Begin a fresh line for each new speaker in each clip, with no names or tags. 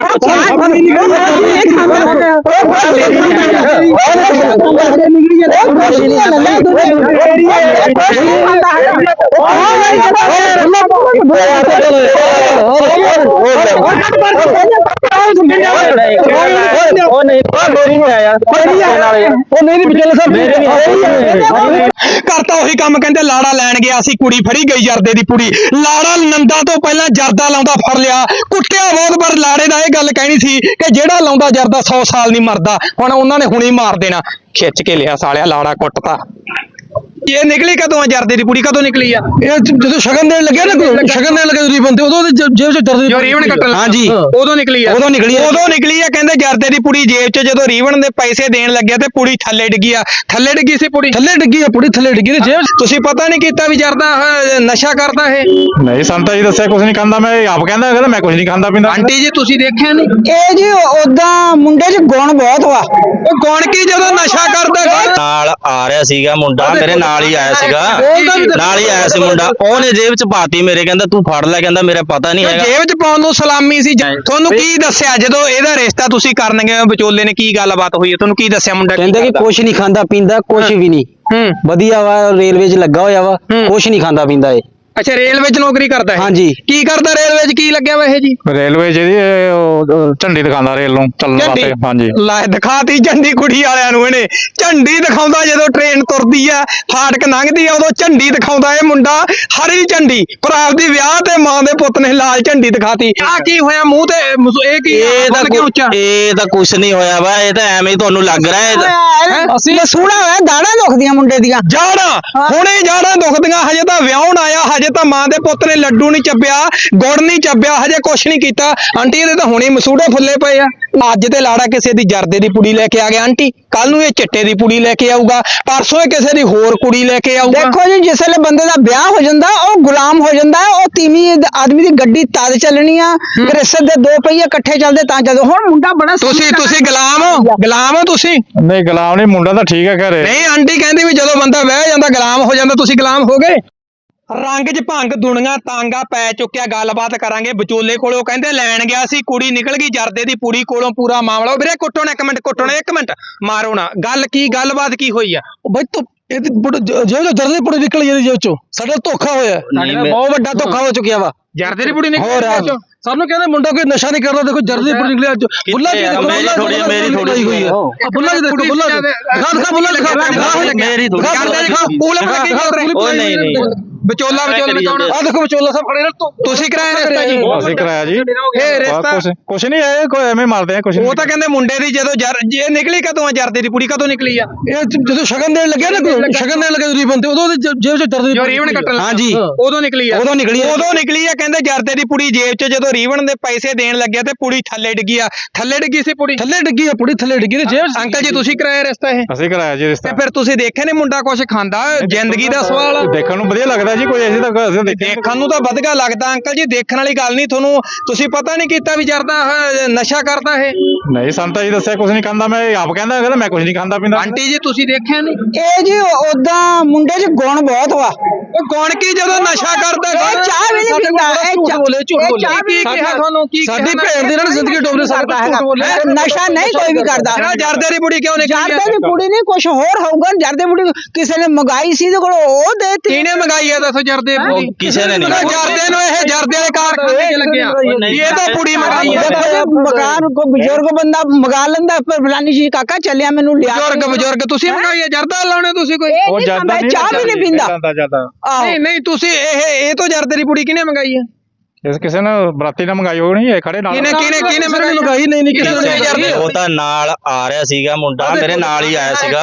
Okay. ਉਹ ਨਹੀਂ ਮੇਰੀ ਨਹੀਂ ਆਇਆ
ਉਹ ਨਹੀਂ ਵਿਚਾਲੇ ਸਰ
ਮੇਰੇ ਵੀ
ਕਰਤਾ ਉਹੀ ਕੰਮ ਕਹਿੰਦੇ ਲਾੜਾ ਲੈਣ ਗਿਆ ਸੀ, ਕੁੜੀ ਫੜੀ ਗਈ ਜਰਦੇ ਦੀ ਪੁੜੀ ਲਾੜਾ ਨੰਦਾ ਤੋਂ ਪਹਿਲਾਂ ਜਰਦਾ ਲਾਉਂਦਾ ਫੜ ਲਿਆ। ਕੁੱਟਿਆ ਬਹੁਤ ਪਰ ਲਾੜੇ ਦਾ ਇਹ ਗੱਲ ਕਹਿਣੀ ਸੀ। ਕਿ ਜਿਹੜਾ ਲਾਉਂਦਾ ਜਰਦਾ 100 ਸਾਲ ਨਹੀਂ ਮਰਦਾ, ਹੁਣ ਉਹਨਾਂ ਨੇ ਹੁਣੀ ਮਾਰ ਦੇਣਾ। ਖਿੱਚ ਕੇ ਲਿਆ ਸਾਲਿਆ, ਲਾੜਾ ਕੁੱਟਤਾ। ਇਹ ਨਿਕਲੀ ਕਦੋਂ ਆ ਜਰਦੇ ਦੀ ਪੁੜੀ ਕਦੋਂ ਨਿਕਲੀ ਆ?
ਇਹ ਜ- ਜਦੋਂ ਸ਼ਗਨ ਦੇਣ ਲੱਗਿਆ ਨਾ ਕੋਈ, ਸ਼ਗਨ ਦੇਣ ਲੱਗੇ ਰੀਬਨ ਤੇ ਉਦੋਂ ਉਹਦੀ ਜੇ- ਜੇਬ ਚ ਦਰਦ
ਜੋ ਰੀਵਨ ਕੱਟਣ ਲੱਗਾ।
ਹਾਂਜੀ।
ਉਦੋਂ ਨਿਕਲੀ ਆ।
ਉਦੋਂ ਨਿਕਲੀ ਆ।
ਉਦੋਂ ਨਿਕਲੀ ਆ ਕਹਿੰਦੇ ਜਰਦੇ ਦੀ ਪੁੜੀ ਜੇਬ 'ਚ ਜਦੋਂ ਰੀਵਨ ਦੇ ਪੈਸੇ ਦੇਣ ਲੱਗਿਆ ਤੇ ਪੁੜੀ ਥੱਲੇ ਡਿੱਗੀ ਆ। ਥੱਲੇ ਡਿੱਗੀ ਸੀ ਪੁੜੀ
ਥੱਲੇ ਡਿੱਗੀ ਆ ਪੁੜੀ ਥੱਲੇ ਡਿੱਗੀ ਤੇ ਜੇਬ ਚ-
ਤੁਸੀਂ ਪਤਾ ਨਹੀਂ ਕੀਤਾ ਵੀ ਜਰਦਾ ਆਹ ਨਸ਼ਾ ਕਰਦਾ ਇਹ?
ਨਹੀਂ ਸੰਤਾ ਜੀ ਦੱਸਿਆ ਕੁਝ ਨਹੀਂ ਖਾਂਦਾ ਮੈਂ ਆਪ ਕਹਿੰਦਾ ਕਹਿੰਦਾ ਮੈਂ ਕੁਝ ਨਹੀਂ ਖਾਂਦਾ ਪੀਂਦਾ।
ਆਂਟੀ ਜੀ ਤੁਸੀਂ ਦੇਖਿਆ ਨਹੀਂ?
ਇਹ ਜੀ ਉਦਾਂ ਮੁੰਡੇ 'ਚ ਗੁਣ ਬਹੁਤ ਵਾ।
ਉਹ ਕੌਣ ਕੀ ਜਦੋਂ ਨਸ਼ਾ ਕਰਦਾ?
ਨਾਲ ਆ ਰਿਹਾ ਸੀਗਾ ਮੁੰਡਾ ਮੇਰੇ ਨਾਲ ਹੀ ਆਇਆ ਸੀਗਾ। ਨਾਲ ਹੀ ਆਇਆ ਸੀ ਮੁੰਡਾ। ਉਹਨੇ ਜੇਬ ਚ ਪਾਤੀ ਮੇਰੇ ਕਹਿੰਦਾ ਤੂੰ ਫੜ ਲੈ ਕਹਿੰਦਾ ਮੇਰਾ ਪਤਾ ਨਹੀਂ ਹੈਗਾ।
ਜੇਬ 'ਚ ਪਾਉਣ ਨੂੰ ਸਲਾਮੀ ਸੀ। ਤੁਹਾਨੂੰ ਕੀ ਦੱਸਿਆ? ਜਦੋਂ ਇਹਦਾ ਰਿਸ਼ਤਾ ਤੁਸੀਂ ਕਰਨ ਗਏ ਹੋ, ਵਿਚੋਲੇ ਨੇ ਕੀ ਗੱਲਬਾਤ ਹੋਈ ਹੈ? ਤੁਹਾਨੂੰ ਕੀ ਦੱਸਿਆ ਮੁੰਡਾ ਕੀ
ਕਹਿੰਦੇ ਕਿ
ਕਰਦਾ?
ਕੁਛ ਨਹੀਂ ਖਾਂਦਾ ਪੀਂਦਾ ਕੁਛ ਵੀ ਨਹੀਂ।
ਹੂੰ।
ਵਧੀਆ ਵਾ ਰੇਲਵੇ 'ਚ ਲੱਗਾ ਹੋਇਆ ਵਾ।
ਹੂੰ।
ਕੁਛ ਨਹੀਂ ਖਾਂਦਾ ਪੀਂਦਾ ਇਹ।
ਅੱਛਾ ਰੇਲਵੇ 'ਚ ਨੌਕਰੀ ਕਰਦਾ ਹੈ
ਹਾਂਜੀ।
ਕੀ ਕਰਦਾ ਰੇਲਵੇ 'ਚ ਕੀ ਲੱਗਿਆ ਵਾ ਇਹ ਜੀ?
ਰੇਲਵੇ ਜਿਹੜੀ ਇਹ ਉਹ- ਉਹ ਝੰਡੀ ਦਿਖਾਉਂਦਾ ਰੇਲ ਨੂੰ ਚੱਲਣ ਵਾਸਤੇ ਹਾਂਜੀ।
ਲੈ ਦਿਖਾਤੀ ਝੰਡੀ ਕੁੜੀ ਵਾਲਿਆਂ ਨੂੰ ਇਹਨੇ। ਝੰਡੀ ਦਿਖਾਉਂਦਾ ਜਦੋਂ ਟ੍ਰੇਨ ਤੁਰਦੀ ਆ ਫਾਟਕ ਲੰਘਦੀ ਆ ਉਦੋਂ ਝੰਡੀ ਦਿਖਾਉਂਦਾ ਇਹ ਮੁੰਡਾ ਹਰੀ ਝੰਡੀ। ਪਰ ਆਪਦੀ ਵਿਆਹ ਤੇ ਮਾਂ ਦੇ ਪੁੱਤ ਨੇ ਲਾਲ ਝੰਡੀ ਦਿਖਾਤੀ। ਆ ਕੀ ਹੋਇਆ? ਮੂੰਹ ਤੇ ਮਸ- ਇਹ ਕੀ
ਇਹ ਤਾਂ
ਕੇ ਉੱਚਾ?
ਕੁ- ਇਹ ਤਾਂ ਕੁਛ ਨਹੀਂ ਹੋਇਆ ਵਾ ਇਹ ਤਾਂ ਐਵੇਂ ਹੀ ਤੁਹਾਨੂੰ ਲੱਗ ਰਿਹਾ ਹੈ। ਇਹ ਤਾਂ-
ਅਸੀਂ ਮਸੂੜਾ ਹੋਇਆ ਦਾੜਾ ਦੁਖਦੀਆਂ ਮੁੰਡੇ ਦੀਆਂ।
ਜਾੜਾ। ਹੁਣੇ ਜਾੜਾ ਦੁਖਦੀਆਂ ਹਜੇ ਤਾਂ ਵਿਆਹਣ ਆਇਆ ਹਜੇ ਤਾਂ ਮਾਂ ਦੇ ਪੁੱਤ ਨੇ ਲੱਡੂ ਨਹੀਂ ਚੱਬਿਆ ਗੁੜ ਨਹੀਂ ਚੱਬਿਆ ਹਜੇ ਕੁਛ ਨਹੀਂ ਕੀਤਾ। ਆਂਟੀ ਇਹਦੇ ਤਾਂ ਹੁਣੇ ਮਸੂੜੇ ਫੁੱਲੇ ਪਏ ਆ। ਅੱਜ ਤੇ ਲਾੜਾ ਕਿਸੇ ਦੀ ਜਰਦੇ ਦੀ ਪੁੜੀ ਲੈ ਕੇ ਆ ਗਿਆ ਆਂਟੀ। ਕੱਲ ਨੂੰ ਇਹ ਚਿੱਟੇ ਦੀ ਪੁੜੀ ਲੈ ਕੇ ਆਊਗਾ ਪਰਸੋਂ ਇਹ ਕਿਸੇ ਦੀ ਹੋਰ ਕੁੜੀ ਲੈ ਕੇ ਆਊਗਾ।
ਦੇਖੋ ਜੀ ਜਿਸ ਵੇਲੇ ਬੰਦੇ ਦਾ ਵਿਆਹ ਹੋ ਜਾਂਦਾ ਉਹ ਗੁਲਾਮ ਹੋ ਜਾਂਦਾ ਉਹ ਤੀਵੀਂ ਆਦਮੀ ਦੀ ਗੱਡੀ ਤਦ ਚੱਲਣੀ ਆ ਕ੍ਰਿਸਤ ਦੇ ਦੋ ਪਹੀਏ ਇਕੱਠੇ ਚੱਲਦੇ ਤਾਂ ਜਦੋਂ ਹੁਣ ਮੁੰਡਾ ਬੜਾ
ਤੁਸੀਂ ਤੁਸੀਂ ਗੁਲਾਮ ਹੋ? ਗੁਲਾਮ ਹੋ ਤੁਸੀਂ?
ਨਹੀਂ ਗੁਲਾਮ ਨਹੀਂ ਮੁੰਡਾ ਤਾਂ ਠੀਕ ਹੈ ਘਰੇ।
ਨਹੀਂ ਆਂਟੀ ਕਹਿੰਦੀ ਵੀ ਜਦੋਂ ਬੰਦਾ ਵਿਆਹ ਜਾਂਦਾ ਗੁਲਾਮ ਹੋ ਜਾਂਦਾ ਤੁਸੀਂ ਗੁਲਾਮ ਹੋ ਗਏ? ਰੰਗ 'ਚ ਭੰਗ ਦੁਨੀਆ ਤਾਂਗਾ ਪੈ ਚੁੱਕਿਆ ਗੱਲਬਾਤ ਕਰਾਂਗੇ। ਵਿਚੋਲੇ ਕੋਲੋਂ ਕਹਿੰਦੇ ਲੈਣ ਗਿਆ ਸੀ ਕੁੜੀ ਨਿਕਲ ਗਈ ਜਰਦੇ ਦੀ ਪੂਰੀ ਕੋਲੋਂ ਪੂਰਾ ਮਾਮਲਾ। ਵੀਰੇ ਕੁੱਟੋ ਨਾ ਇੱਕ ਮਿੰਟ ਕੁੱਟੋ ਨਾ ਇੱਕ ਮਿੰਟ। ਮਾਰੋ ਨਾ। ਗੱਲ ਕੀ ਗੱਲਬਾਤ ਕੀ ਹੋਈ ਆ?
ਉਹ ਬਈ ਤੂੰ ਇਹਦੀ ਪੁੜ- ਜ- ਜੇਬ ਚ ਦਰਦ ਦੀ ਪੁੜੀ ਨਿਕਲ ਜਾਂਦੀ ਚੋਂ। ਸਾਡਾ ਧੋਖਾ ਹੋਇਆ।
ਬਹੁਤ ਵੱਡਾ ਧੋਖਾ ਹੋ ਚੁੱਕਿਆ ਵਾ।
ਜਰਦੇ ਦੀ ਪੂਰੀ ਨਿਕਲ ਚੋਂ?
ਸਾਨੂੰ ਕਹਿੰਦੇ ਮੁੰਡਾ ਕੋਈ ਨਸ਼ਾ ਨਹੀਂ ਕਰਦਾ ਦੇਖੋ ਜਰਦ ਦੀ ਪੁੜੀ ਨਿਕਲੀ ਅੱਜ ਬੁੱਲਾ ਜੀ? ਦੇਖੋ
ਮੇਰੀ
ਜੀ
ਮੇਰੀ ਥੋੜ੍ਹੀ
ਹੋਈ
ਜਿਹੀ
ਆ ਬੁੱਲਾ ਜੀ ਦੇਖੋ ਬੁੱਲਾ ਜੀ। ਦਿਖਾ ਦਿਖਾ ਬੁੱਲਾ ਦਿਖਾ।
ਮੇਰੀ
ਦਿਖਾ,
ਜਰਦੇ
ਦਿਖਾ,
ਪੂਲ ਪੜ ਕੇ
ਉਹ ਨਹੀਂ ਨਹੀਂ।
ਵਿਚੋਲਾ ਵਿਚੋਲਾ ਕੌਣ
ਆ। ਦੇਖੋ ਵਿਚੋਲਾ ਸਾਹਿਬ ਖੜੇ ਨੇ ਤੂੰ
ਤੁਸੀਂ ਕਰਾਇਆ ਰਿਸ਼ਤਾ ਜੀ।
ਅਸੀਂ ਕਰਾਇਆ ਜੀ।
ਇਹ ਰਿਸ਼ਤਾ
ਕੁਛ ਕੁਛ ਨਹੀਂ ਹੈ ਕੋਈ ਐਵੇਂ ਮਾਰਦੇ ਆ ਕੁਛ
ਉਹ ਤਾਂ ਕਹਿੰਦੇ ਮੁੰਡੇ ਦੀ ਜਦੋਂ ਜਰ ਜੇ ਨਿਕਲੀ ਕਦੋਂ ਆ ਜਰਦੇ ਦੀ ਪੂਰੀ ਕਦੋਂ ਨਿਕਲੀ ਆ?
ਇਹ ਜਦੋਂ ਸ਼ਗਨ ਦੇਣ ਲੱਗਿਆ ਨਾ ਕੋਈ, ਸ਼ਗਨ ਦੇਣ ਲੱਗੇ ਰੀਬਨ ਤੇ ਉਦੋਂ ਜੇਬ ਚ ਦਰਦ ਦੀ
ਰੀਵਨ ਕੱਟਣ ਲੱਗਾ।
ਹਾਂਜੀ।
ਉਦੋਂ ਨਿਕਲੀ ਆ।
ਉਦੋਂ ਨਿਕਲੀ ਆ।
ਉਦੋਂ ਨਿਕਲੀ ਆ ਕਹਿੰਦੇ ਜਰਦੇ ਦੀ ਪੁੜੀ ਜੇਬ 'ਚ ਜਦੋਂ ਰੀਵਨ ਦੇ ਪੈਸੇ ਦੇਣ ਲੱਗਿਆ ਤੇ ਪੁੜੀ ਥੱਲੇ ਡਿੱਗੀ ਆ। ਥੱਲੇ ਡਿੱਗੀ ਸੀ ਪੁੜੀ
ਥੱਲੇ ਡਿੱਗੀ ਆ ਪੁੜੀ ਥੱਲੇ ਡਿੱਗੀ ਤੇ ਜੇਬ ਚ-
ਅੰਕਲ ਜੀ ਤੁਸੀਂ ਕਰਾਇਆ ਰਿਸ਼ਤਾ ਇਹ?
ਅਸੀਂ ਕਰਾਇਆ ਜੀ
ਤੇ
ਰਿਸ਼ਤਾ
ਫਿਰ ਤੁਸੀਂ ਦੇਖਿਆ ਨਹੀਂ ਮੁੰਡਾ ਕੁਝ ਖਾਂਦਾ ਜ਼ਿੰਦਗੀ ਦਾ ਸਵਾਲ ਆ।
ਦੇਖਣ ਨੂੰ ਵਧੀਆ ਲੱਗਦਾ ਜੀ ਕੋਈ ਅਸੀਂ ਤਾਂ ਅਸੀਂ ਦੇਖਿਆ
ਦੇਖਣ ਨੂੰ ਤਾਂ ਵਧਗਾ ਲੱਗਦਾ ਅੰਕਲ ਜੀ ਦੇਖਣ ਵਾਲੀ ਗੱਲ ਨਹੀਂ ਤੁਹਾਨੂੰ। ਤੁਸੀਂ ਪਤਾ ਨਹੀਂ ਕੀਤਾ ਵੀ ਜਰਦਾ ਆਹ ਨਸ਼ਾ ਕਰਦਾ ਇਹ।
ਨਹੀਂ ਸੰਤਾ ਜੀ ਦੱਸਿਆ ਕੁਝ ਨਹੀਂ ਖਾਂਦਾ ਮੈਂ ਇਹ ਆਪ ਕਹਿੰਦਾ ਕਹਿੰਦਾ ਮੈਂ ਕੁਝ ਨਹੀਂ ਖਾਂਦਾ ਪੀਂਦਾ।
ਆਂਟੀ ਜੀ ਤੁਸੀਂ ਦੇਖਿਆ ਨਹੀਂ?
ਇਹ ਜੀ ਉਦਾਂ ਮੁੰਡੇ 'ਚ ਗੁਣ ਬਹੁਤ ਵਾ।
ਉਹ ਕੌਣ ਕੀ ਜਦੋਂ ਨਸ਼ਾ ਕਰਦਾ
ਇਹ ਚਾਹ ਵੀ ਨਹੀਂ ਪੀਂਦਾ ਇਹ
ਝੂਠ
ਚਾਹ
ਬੋਲੇ, ਝੂਠ
ਇਹ
ਬੋਲੇ।
ਚਾਹ ਵੀ
ਕੀ
ਨਹੀਂ
ਕਿਹਾ ਤੁਹਾਨੂੰ ਕੀ
ਸਾਡੀ
ਕਿਹਾ?
ਭੈਣ ਦੀ ਇਹਨਾਂ ਨੇ ਜ਼ਿੰਦਗੀ ਡੋਬਦੇ ਸਾਡੇ
ਕਰਦਾ
ਕੋਲ ਝੂਠ ਬੋਲੇ।
ਹੈਗਾ ਨਸ਼ਾ ਨਹੀਂ ਕੋਈ ਵੀ ਕਰਦਾ।
ਜਿਹੜਾ ਜਰਦੇ ਦੀ ਪੁੜੀ ਕਿਉਂ ਨਿਕਲੀ
ਜਰਦੇ
ਆ?
ਦੀ ਕੁੜੀ ਨਹੀਂ ਕੁਝ ਹੋਰ ਹੋਊਗਾ ਜਰਦੇ ਕੁੜੀ ਕਿਸੇ ਨੇ ਮੰਗਾਈ ਸੀ ਤੇ ਕੋਲ ਉਹ ਦੇਤੀ।
ਕਿਹਨੇ ਮੰਗਾਈ ਆ ਦੱਸੋ ਜਰਦੇ
ਕਿਸੇ ਨੇ ਨਹੀਂ
ਜਰਦੇ ਨੂੰ ਇਹ ਜਰਦੇ ਵਾਲੇ ਕਾਰਖਾਨੇ 'ਚ ਲੱਗਿਆ। ਇਹ ਤਾਂ ਪੁੜੀ ਮੰਗਾਈ ਆ
ਮਕਾਨ ਕੋ ਬਜ਼ੁਰਗ ਬੰਦਾ ਮੰਗਾ ਲੈਂਦਾ ਪਰ ਫਲਾਨੀ ਜੀ ਕਾਕਾ ਚੱਲਿਆ ਮੈਨੂੰ ਲਿਆ
ਬਜ਼ੁਰਗ ਬਜ਼ੁਰਗ ਤੁਸੀਂ ਮੰਗਾਈ ਜਰਦਾ ਲਾਉਣੇ ਤੁਸੀਂ ਕੋਈ?
ਉਹ
ਖਾਂਦਾ,
ਨਹੀਂ
ਚਾਹ ਵੀ ਨਹੀਂ ਪੀਂਦਾ।
ਜਾਂਦਾ ਜਾਂਦਾ
ਆਹੋ।
ਨਹੀਂ ਨਹੀਂ ਤੁਸੀਂ ਇਹ ਇਹ ਤੋਂ ਜਰਦੇ ਦੀ ਪੁੜੀ ਕਿਹਨੇ ਮੰਗਾਈ ਆ?
ਇਸ ਕਿਸੇ ਨੇ ਬਰਾਤੀ ਨੇ ਮੰਗਾਈ ਹੋਣੀ ਇਹ ਖੜੇ ਨਾਲ।
ਕਿਹਨੇ ਕਿਹਨੇ ਕਿਹਨੇ ਮੰਗਾਈ
ਮੰਗਾਈ? ਨਹੀਂ ਨਹੀਂ ਕਿਸੇ ਨੇ
ਜਰਦੇ
ਉਹ ਤਾਂ ਨਾਲ ਆ ਰਿਹਾ ਸੀਗਾ ਮੁੰਡਾ ਮੇਰੇ ਨਾਲ ਹੀ ਆਇਆ ਸੀਗਾ।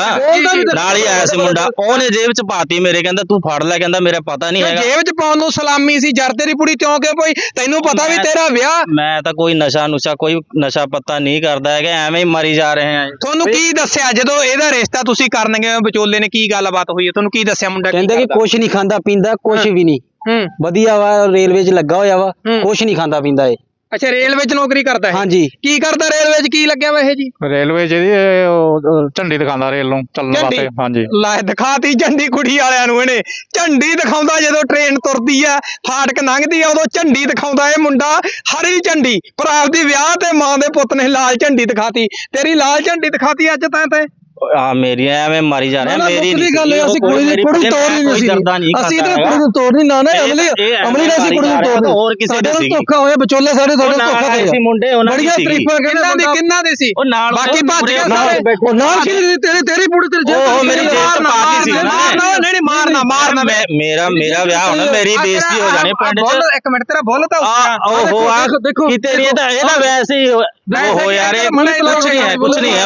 ਨਾਲ ਹੀ ਆਇਆ ਸੀ ਮੁੰਡਾ। ਉਹਨੇ ਜੇਬ ਚ ਪਾਤੀ ਮੇਰੇ ਕਹਿੰਦਾ ਤੂੰ ਫੜ ਲੈ ਕਹਿੰਦਾ ਮੇਰਾ ਪਤਾ ਨਹੀਂ ਹੈਗਾ।
ਜੇਬ 'ਚ ਪਾਉਣ ਨੂੰ ਸਲਾਮੀ ਸੀ ਜਰਦੇ ਦੀ ਪੁੜੀ ਕਿਉਂ ਕਿ ਭਾਈ ਤੈਨੂੰ ਪਤਾ ਵੀ ਤੇਰਾ ਵਿਆਹ?
ਮੈਂ ਤਾਂ ਕੋਈ ਨਸ਼ਾ ਨੁਸ਼ਾ ਕੋਈ ਨਸ਼ਾ ਪੱਤਾ ਨਹੀਂ ਕਰਦਾ ਹੈਗਾ ਐਵੇਂ ਹੀ ਮਰੀ ਜਾ ਰਹੇ ਆ
ਤੁਹਾਨੂੰ ਕੀ ਦੱਸਿਆ? ਜਦੋਂ ਇਹਦਾ ਰਿਸ਼ਤਾ ਤੁਸੀਂ ਕਰਨ ਗਏ ਹੋ, ਵਿਚੋਲੇ ਨੇ ਕੀ ਗੱਲਬਾਤ ਹੋਈ ਹੈ? ਤੁਹਾਨੂੰ ਕੀ ਦੱਸਿਆ ਮੁੰਡਾ
ਕਹਿੰਦੇ ਕਿ? ਕੁਛ ਨਹੀਂ ਖਾਂਦਾ ਪੀਂਦਾ ਕੁਛ ਵੀ ਨਹੀਂ।
ਹੂੰ।
ਵਧੀਆ ਵਾ ਰੇਲਵੇ 'ਚ ਲੱਗਾ ਹੋਇਆ ਵਾ
ਹੂੰ।
ਕੁਛ ਨਹੀਂ ਖਾਂਦਾ ਪੀਂਦਾ ਇਹ।
ਅੱਛਾ ਰੇਲਵੇ 'ਚ ਨੌਕਰੀ ਕਰਦਾ ਹੈ
ਹਾਂਜੀ।
ਕੀ ਕਰਦਾ ਰੇਲਵੇ 'ਚ? ਕੀ ਲੱਗਿਆ ਵਾ ਇਹ ਜੀ?
ਰੇਲਵੇ ਚ ਜੀ ਇਹ ਉਹ- ਉਹ ਝੰਡੀ ਦਿਖਾਉਂਦਾ ਰੇਲ ਨੂੰ ਚੱਲਣ
ਝੰਡੀ?
ਵਾਸਤੇ ਹਾਂਜੀ।
ਲੈ ਦਿਖਾਤੀ ਝੰਡੀ ਕੁੜੀ ਵਾਲਿਆਂ ਨੂੰ ਇਹਨੇ। ਝੰਡੀ ਦਿਖਾਉਂਦਾ ਜਦੋਂ ਟ੍ਰੇਨ ਤੁਰਦੀ ਆ ਫਾਟਕ ਲੰਘਦੀ ਆ ਉਦੋਂ ਝੰਡੀ ਦਿਖਾਉਂਦਾ ਇਹ ਮੁੰਡਾ ਹਰੀ ਝੰਡੀ। ਭਰਾ ਦੀ ਵਿਆਹ ਤੇ ਮਾਂ ਦੇ ਪੁੱਤ ਨੇ ਲਾਲ ਝੰਡੀ ਦਿਖਾਤੀ। ਤੇਰੀ ਲਾਲ ਝੰਡੀ ਦਿਖਾਤੀ ਅੱਜ ਤਾਂ ਤੇ?
ਆ ਮੇਰੀ ਐਵੇਂ ਮਾਰੀ ਜਾ ਰਿਹਾ ਮੇਰੀ ਨਹੀਂ
ਗੱਲ ਇਹ ਅਸੀਂ ਕੁੜੀ ਦੀ ਕੁੜੀ ਤੋੜ ਨਹੀਂ ਸੀ ਅਸੀਂ ਤਾਂ ਕੁੜੀ ਨੂੰ ਤੋੜ ਨਹੀਂ ਨਾ ਨਾ ਅਮਲੀ ਅਮਲੀ ਨੇ ਅਸੀਂ ਕੁੜੀ ਨੂੰ ਤੋੜ
ਹੋਰ ਕਿਸੇ ਦੀ ਸੀਗੀ।
ਧੋਖਾ ਹੋਇਆ ਵਿਚੋਲੇ ਸਾਡੇ
ਨਾਲ
ਧੋਖਾ
ਆਏ
ਕਰਿਆ।
ਸੀ ਮੁੰਡੇ ਉਹਨਾਂ ਦੀ
ਤਰੀਫਾਂ
ਕਿੰਨਾਂ ਦੀ ਕਿੰਨਾਂ ਦੀ ਸੀ?
ਉਹ ਨਾਲ
ਬਾਕੀ ਭੱਜ ਗਏ
ਨਾਲ
ਸਾਰੇ।
ਬੈਠੇ
ਉਹ ਨਾਲ ਕੀ ਤੇਰੀ ਤੇਰੀ ਪੂਰੀ ਤੇਰੀ
ਉਹ ਮੇਰੀ ਜੇਬ ਚ ਪਾ ਦਿੱਤੀ ਸੀ।
ਨਹੀਂ ਨਹੀਂ ਮਾਰਨਾ ਮਾਰਨਾ
ਮੈਂ ਮੇਰਾ ਮੇਰਾ ਵਿਆਹ ਹੋਣਾ ਮੇਰੀ ਬੇਇੱਜ਼ਤੀ ਹੋ ਜਾਣੀ ਪਿੰਡ
ਬੋਲ
'ਚ
ਇੱਕ ਮਿੰਟ ਤੇਰਾ ਬੋਲ ਤਾਂ
ਆ ਉਹ ਆ
ਦੇਖੋ, ਦੇਖੋ,
ਕਿਤੇ ਨਹੀਂ ਇਹ ਤਾਂ ਇਹ ਤਾਂ ਵੈਸੇ ਹੀ ਉਹ ਹੋ ਯਾਰ ਇਹ ਕੁਛ ਨਹੀਂ ਹੈ ਕੁਛ ਨਹੀਂ ਹੈ।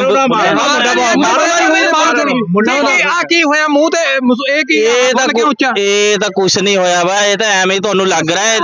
ਆ ਕੀ ਹੋਇਆ? ਮੂੰਹ ਤੇ ਮੁਸ- ਇਹ ਕੀ
ਇਹ ਤਾਂ
ਬੋਲ ਕਿਉਂ ਉੱਚਾ?
ਕੁ- ਇਹ ਤਾਂ ਕੁਛ ਨਹੀਂ ਹੋਇਆ ਵਾ ਇਹ ਤਾਂ ਐਵੇਂ ਹੀ ਤੁਹਾਨੂੰ ਲੱਗ ਰਿਹਾ ਹੈ।